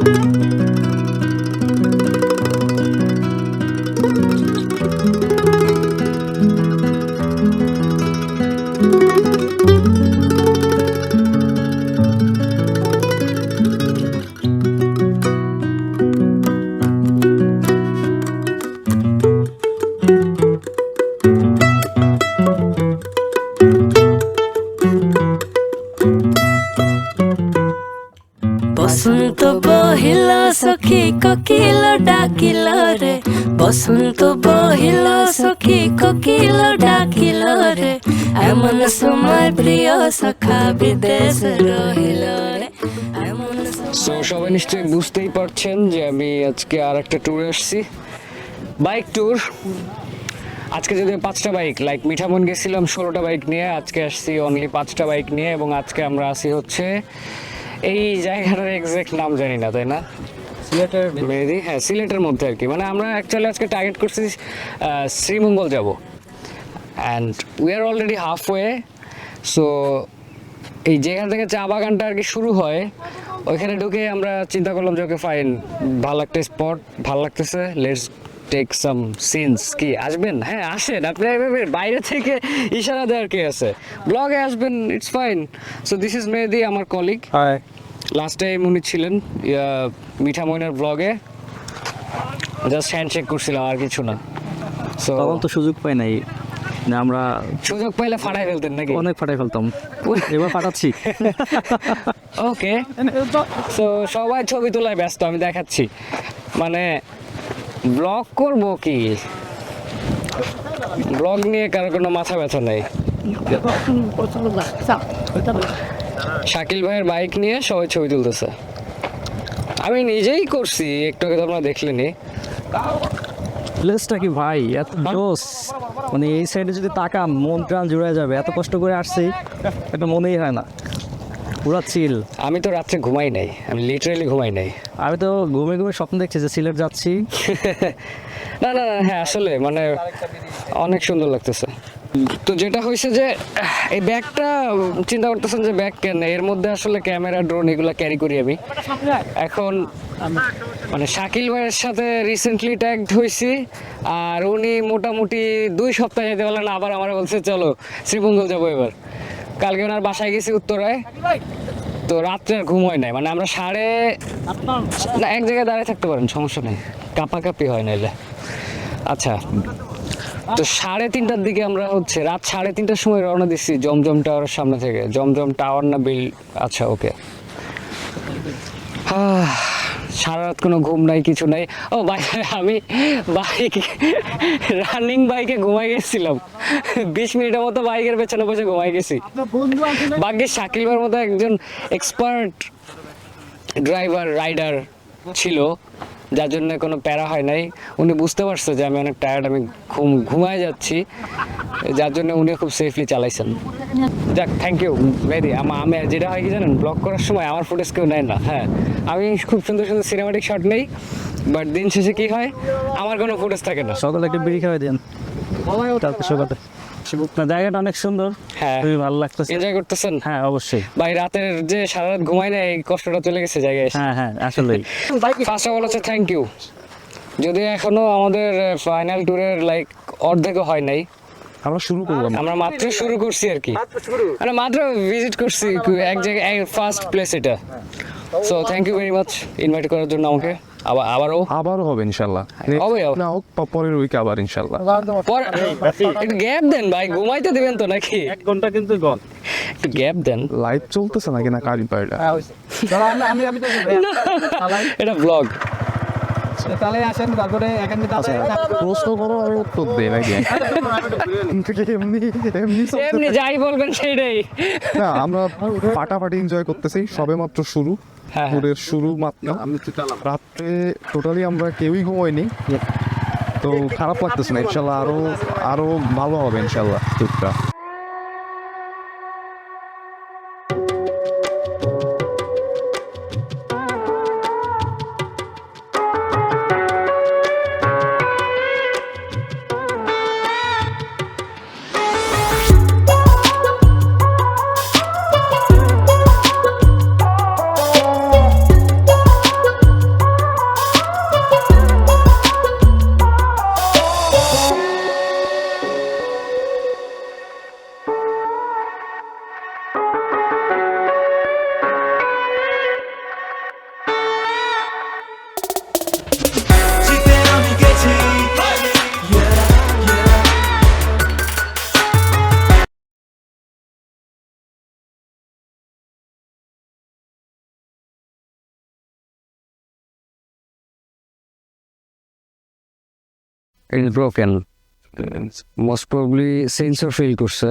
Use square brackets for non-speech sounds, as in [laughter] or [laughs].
বসন্ত সখী কোকিল ডাকিল রে। বসন্ত বহিল সখী কোকিল ডাকিল রে। এমন সময় প্রিয় সখা বিদেশ রহিল রে। সবাই নিশ্চয়ই বুঝতেই পারছেন যে আমি আজকে আর একটা ট্যুরে আসছি। বাইক ট্যুর আজকে যদি পাঁচটা বাইক লাইক মিঠামন গেছিলাম ষোলোটা বাইক নিয়ে, আজকে আসছি অনলি পাঁচটা বাইক নিয়ে এবং আজকে আমরা আসি হচ্ছে এই জায়গাটার এক্সাক্ট নাম জানি না, তাই না? সিলেটের মেহেদি হ্যাঁ সিলেটের মধ্যে আর কি। মানে আমরা অ্যাকচুয়ালি আজকে টার্গেট করছি শ্রীমঙ্গল যাব। And we are already half way so এই যেখান থেকে চা বাগানটা আর কি শুরু হয় ওইখানে ঢুকে আমরা চিন্তা করলাম যে ওকে ফাইন ভালো একটা স্পট ভালো লাগতেছে লেটস টেক সাম সিনস কি আসবেন? হ্যাঁ আসেন। আপনি এভাবে বাইরে থেকে ইশারা দেওয়ার কি আছে? ব্লগে আসবেন it's fine so this is Mehedi আমার কলিগ হাই লাস্ট টাইম উনি ছিলেন মিঠা মইনের ব্লগে জাস্ট হ্যান্ডশেক করছিলাম আর কিছু না। সো তখন তো সুযোগ পাই নাই। আমরা সুযোগ পাইলে ফাটাই ফেলতেন নাকি? অনেক ফাটাই ফেলতাম। [laughs] এবার ফাটাচ্ছি। [laughs] ওকে তো সবাই ছবি তোলায় ব্যস্ত আমি দেখাচ্ছি। মানে ব্লগ করব কি? ব্লগ নিয়ে কারও কোনো মাথা ব্যথা নেই। [laughs] শাকিল ভাইয়ের বাইক নিয়ে সবাই ছবি তুলতেছে। আমি নিজেই করছি একটু আগে তোমরা দেখলেনি প্লেসটা কি ভাই এত জোস। মানে এই সাইডে যদি তাকাম মন প্রাণ জুড়ে যাবে। এত কষ্ট করে আসছি এটা মনেই হয় না। পুরা চিল আমি তো রাত্রে ঘুমাই নাই আমি লিটারালি ঘুমাই নাই। আমি তো ঘুমে ঘুমে স্বপ্ন দেখছি যে সিলেট যাচ্ছি। [laughs] না না হ্যাঁ আসলে মানে অনেক সুন্দর লাগতেছে। তো যেটা হয়েছে যে, এই ব্যাগটা চিন্তা করতেছেন যে ব্যাগ কেন? এর মধ্যে আসলে ক্যামেরা, ড্রোন এগুলো ক্যারি করি আমি। এখন মানে শাকিল ভাইয়ের সাথে রিসেন্টলি ট্যাগড হয়েছি আর উনি মোটামুটি দুই সপ্তাহ যেতে পারলেন আবার আমার বলছে, চলো, শ্রীমঙ্গল যাব এবার। কালকে ওনার বাসায় গেছি উত্তরায়। তো রাত্রে আর ঘুম হয় নাই মানে আমরা সাড়ে না, এক জায়গায় দাঁড়িয়ে থাকতে পারেন, সমস্যা নেই। কাঁপাকাঁপি হয় নাইলে। আচ্ছা। তো সাড়ে তিনটার দিকে আমরা হচ্ছে রাত সাড়ে তিনটার সময় রওনা দিচ্ছি জমজম টাওয়ারের সামনে থেকে। জমজম টাওয়ার না বিল? আচ্ছা ওকে। সারা রাত কোনো ঘুম নাই কিছু নাই। ও ভাই আমি বাইক রানিং বাইকে ঘুমাই গেছিলাম। বিশ মিনিটের মতো বাইকের পেছনে বসে ঘুমাই গেছি। শাকিল ভাইয়ের মতো একজন এক্সপার্ট ড্রাইভার রাইডার ছিল। যার জন্য কোনো প্যারা হয় নাই। উনি বুঝতে পারছে যে আমি অনেক টায়ার্ড আমি ঘুম ঘুমায় যাচ্ছি। যার জন্য উনি খুব সেফলি চালাইছেন। যাক থ্যাংক ইউ মেদি আমার আমি যেটা হয় কি জানেন ব্লগ করার সময় আমার ফুটেজ কেউ নেয় না হ্যাঁ। আমি খুব সুন্দর সুন্দর সিনেমাটিক শট নেই বাট দিন শেষে কি হয় আমার কোনো ফুটেজ থাকে না। সকালে একটা বিড়ি খাওয়াই দেন। কালকে না জায়গাটা অনেক সুন্দর। হ্যাঁ। খুবই ভালো লাগতেছে। এনজয় করতেছেন? হ্যাঁ অবশ্যই। ভাই রাতের যে সারা রাত ঘুমাই না এই কষ্টটা চলে গেছে জায়গায় হ্যাঁ হ্যাঁ আসলেই। ফার্স্ট অফ অল হচ্ছে থ্যাংক ইউ যদি এখনও আমাদের ফাইনাল ট্যুরের লাইক অর্ধেকও হয় নাই। আমরা শুরু করলাম আমরা মাত্র শুরু করছি আর কি। মানে মাত্র ভিজিট করছি এক জায়গায় ফার্স্ট প্লেস এটা। So thank you very much invite করার জন্য আমাকে। আবার আবারও? আবারও হবে ইনশাল্লাহ। না হোক পরের উইকে আবার ইনশাল্লাহ। একটু গ্যাপ দেন ভাই ঘুমাইতে দিবেন তো নাকি? এক ঘণ্টা কিন্তু গল একটু গ্যাপ দেন। লাইভ চলতেছে নাকি না কারি পায়রা এটা ব্লগ প্রশ্ন করো আমি উত্তর দেই নাকি? এমনি এমনি এমনি যাই বলবেন সেটাই না আমরা ফাটাফাটি এনজয় করতেছি সবে মাত্র শুরু। হ্যাঁ, হ্যাঁ। ট্যুরের শুরু মাত্র। রাত্রে টোটালি আমরা কেউই ঘুমোয়নি তো খারাপ লাগতেছে না ইনশাল্লাহ আরও আরও ভালো হবে ইনশাল্লাহ ট্যুরটা it broken most probably sensor fail করছে